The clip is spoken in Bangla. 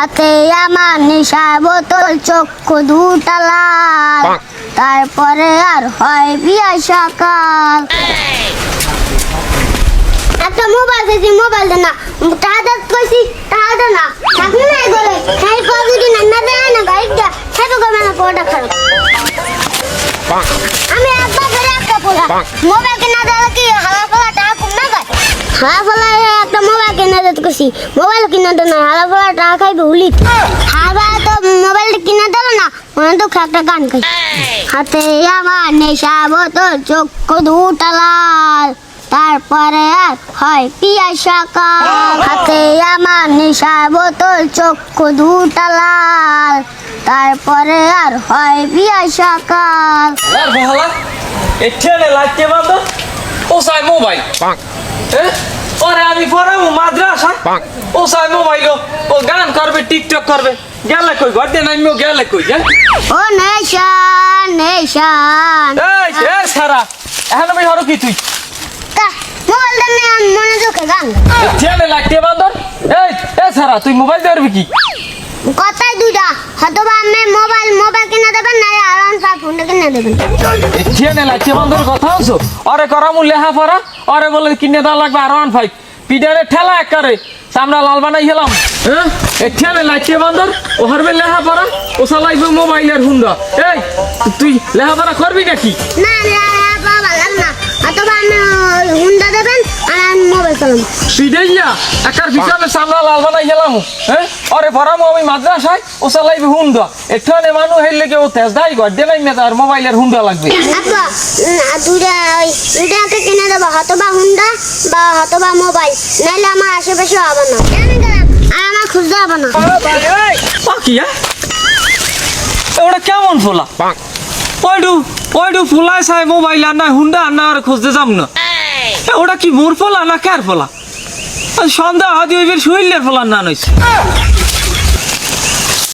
হাতে আমার নেশা বোতল চক্ষু দুটা লাল তারপরে আর হয় বিয়া সকাল। একটা মোবাইল দিয়েছি মোবাইল দে না। টাকা কইছি টাকা না। থাকলে না এগুলো খাই যদি না না দেয় না গাড়িটা। সেটা কমে না পড়া খারাপ। আমি একবার ধরে একটা পোলা মোবাইল কিনা দিলে কি হালা ফলা টাকা কম না গায় হালা ফলা একটা মোবাইল মোবাইল কিনা দে না হালা ফলা টাকা খাইবে উলি হাবা তো মোবাইল কিনা দিল না মনে তো একটা গান গাই। হাতে আমার নেশা বোতল চক্ষু দুটা লাল তারপরে আর হয় পিয়া সকাল। হাতে আমার নেশা বোতল চক্ষু দুটা লাল তারপরে আর হয় পিয়া সকাল। আর বহলা এখানে লাগতে বাদ ও সাই মোবাইল। হ্যাঁ ওরে আমি পড়াবো মাদ্রাসা ও সাই মোবাইল ও গান করবে টিকটক করবে। গেলে কই? ঘর দিয়ে নামিও গেলে কই হ্যাঁ? ও নেশান নেশান এই এ সারা এখন আমি হরো কি তুই? তা মোবাইল দেন মনে চোখে গান। এখানে লাগতে বাদ এই এ সারা তুই মোবাইল ধরবি কি? কথাই দুইটা হয়তো আমি মোবাইল মোবাইল কিনে দেবেন না আরাম সা ফোনটা কিনে দেবেন এখানে লাগতে বান্ধর কথা আছো অরে করামু লেহা পড়া? অরে বলে কিনে দেওয়া লাগবে আর ওয়ান ফাইভ পিডারে ঠেলা একারে সামনে লাল বানাই খেলাম। হ্যাঁ? এখানে বান্ধর। ও হারবে লেহা পড়া? ও চালাইবে মোবাইলের হুন্দা এই তুই লেহা পড়া করবি নাকি? না পিডাইয়া একার বিকালে সামনে লাল বানাই গেলাম হ্যাঁ অরে পড়ামু আমি মাদ্রাসায় ও চালাইবে হুন্ডা এখানে মানুষ হেললে কে ও তেজ দাই ঘর দিয়ে নাই মেতা আর মোবাইলের হুন্ডা লাগবে। আব্বা ওই কিনে দেবো হয়তো বা হুন্ডা বা হয়তো বা মোবাইল নাহলে আমার আশেপাশে হবে না। আমি গেলাম আর আমার খুঁজতে হবে না। পাখি হ্যাঁ? ওটা কেমন ফোলা? ওইটু ওইটু ফুলাই চাই মোবাইল আর না হুন্ডা আর না আর খুঁজতে যাম না। ওটা কি মোর ফলা না কার ফলা? সন্ধ্যা হাতি ওই শরীরের ফলার না নইছে